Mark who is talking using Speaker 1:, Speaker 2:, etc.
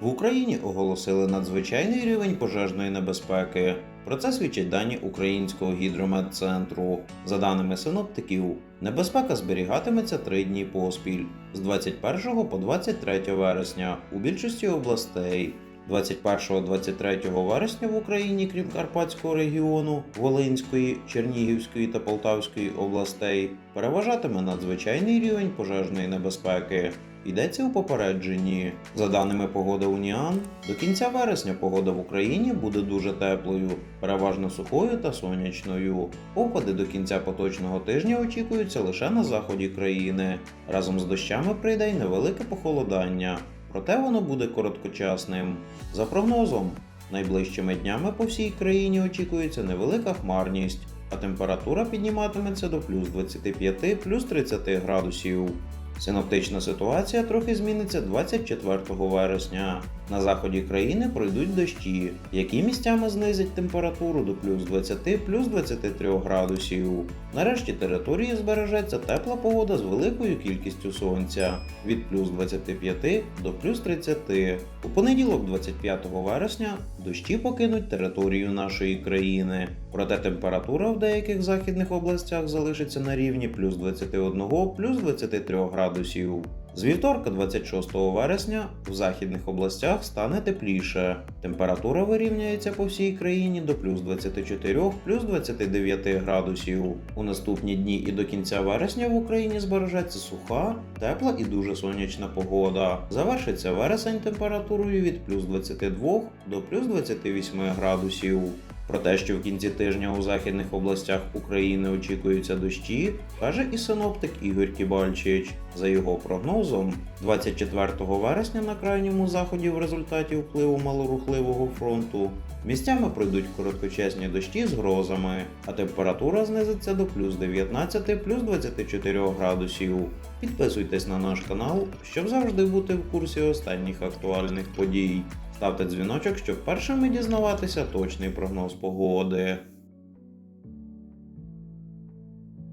Speaker 1: В Україні оголосили надзвичайний рівень пожежної небезпеки. Про це свідчать дані Українського гідрометцентру. За даними синоптиків, небезпека зберігатиметься три дні поспіль з 21 по 23 вересня у більшості областей. 21-23 вересня в Україні, крім Карпатського регіону, Волинської, Чернігівської та Полтавської областей, переважатиме надзвичайний рівень пожежної небезпеки. Йдеться у попередженні. За даними погоди Уніан, до кінця вересня погода в Україні буде дуже теплою, переважно сухою та сонячною. Опади до кінця поточного тижня очікуються лише на заході країни. Разом з дощами прийде й невелике похолодання, проте воно буде короткочасним. За прогнозом, найближчими днями по всій країні очікується невелика хмарність, а температура підніматиметься до плюс 25 плюс 30 градусів. Синоптична ситуація трохи зміниться 24 вересня. На заході країни пройдуть дощі, які місцями знизять температуру до плюс 20 плюс 23 градусів. Нарешті території збережеться тепла погода з великою кількістю сонця від плюс 25 до плюс 30. У понеділок, 25 вересня, дощі покинуть територію нашої країни. Проте температура в деяких західних областях залишиться на рівні плюс 21 плюс 23 градусів. З вівторка, 26 вересня, в західних областях стане тепліше. Температура вирівняється по всій країні до плюс 24 плюс 29 градусів. У наступні дні і до кінця вересня в Україні збережеться суха, тепла і дуже сонячна погода. Завершиться вересень температурою від плюс 22 до плюс 28 градусів. Про те, що в кінці тижня у західних областях України очікуються дощі, каже і синоптик Ігор Кібальчич. За його прогнозом, 24 вересня на крайньому заході в результаті впливу малорухливого фронту місцями пройдуть короткочасні дощі з грозами, а температура знизиться до плюс 19 плюс 24 градусів. Підписуйтесь на наш канал, щоб завжди бути в курсі останніх актуальних подій. Ставте дзвіночок, щоб першими дізнаватися точний прогноз погоди.